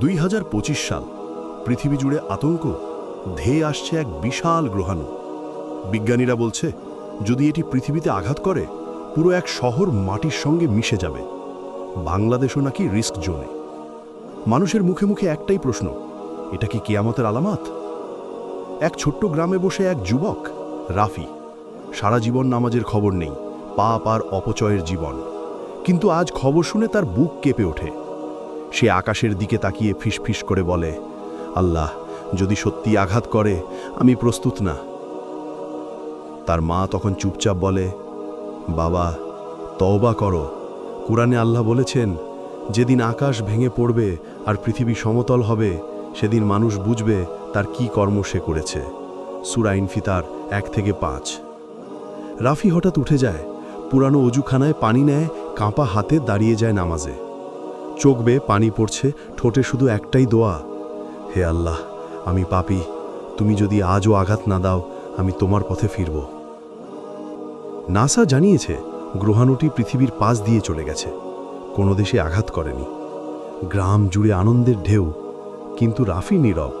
দুই হাজার পঁচিশ সাল পৃথিবী জুড়ে আতঙ্ক, ধেয়ে আসছে এক বিশাল গ্রহাণু। বিজ্ঞানীরা বলছে, যদি এটি পৃথিবীতে আঘাত করে, পুরো এক শহর মাটির সঙ্গে মিশে যাবে। বাংলাদেশও নাকি রিস্ক জোনে। মানুষের মুখে মুখে একটাই প্রশ্ন, এটা কি কেয়ামতের আলামাত? এক ছোট্ট গ্রামে বসে এক যুবক, রাফি, সারা জীবন নামাজের খবর নেই, পাপ আর অপচয়ের জীবন। কিন্তু আজ খবর শুনে তার বুক কেঁপে ওঠে। সে আকাশের দিকে তাকিয়ে ফিসফিস করে বলে, আল্লাহ, যদি সত্যি আঘাত করে, আমি প্রস্তুত না। তার মা তখন চুপচাপ বলে, বাবা, তওবা করো। কোরআনে আল্লাহ বলেছেন, যেদিন আকাশ ভেঙে পড়বে আর পৃথিবী সমতল হবে, সেদিন মানুষ বুঝবে তার কি কর্ম সে করেছে। সুরাইন ফিতার এক থেকে পাঁচ। রাফি হঠাৎ উঠে যায়, পুরানো অজুখানায় পানি নেয়, কাঁপা হাতে দাঁড়িয়ে যায় নামাজে। চোখ বেয়ে পানি পড়ছে, ঠোঁটে শুধু একটাই দোয়া। হে আল্লাহ, আমি পাপি, তুমি যদি আজও আঘাত না দাও, আমি তোমার পথে ফিরব। নাসা জানিয়েছে, গ্রহাণুটি পৃথিবীর পাশ দিয়ে চলে গেছে। কোনো দেশে আঘাত করেনি। গ্রাম জুড়ে আনন্দের ঢেউ, কিন্তু রাফি নীরব।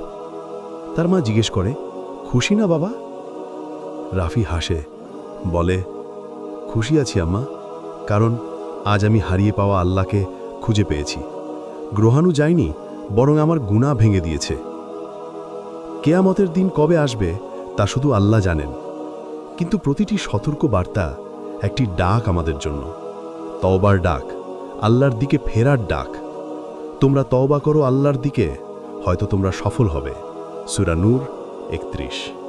তার মা জিজ্ঞেস করে, খুশি না বাবা? রাফি হাসে, বলে, খুশি আছি আম্মা, কারণ আজ আমি হারিয়ে পাওয়া আল্লাহকে খুঁজে পেয়েছি। গ্রহাণু যায়নি, বরং আমার গুণা ভেঙে দিয়েছে। কেয়ামতের দিন কবে আসবে, তা শুধু আল্লাহ জানেন। কিন্তু প্রতিটি সতর্ক বার্তা একটি ডাক আমাদের জন্য। তওবার ডাক, আল্লাহর দিকে ফেরার ডাক। তোমরা তওবা করো আল্লাহর দিকে, হয়তো তোমরা সফল হবে। সুরা নূর একত্রিশ।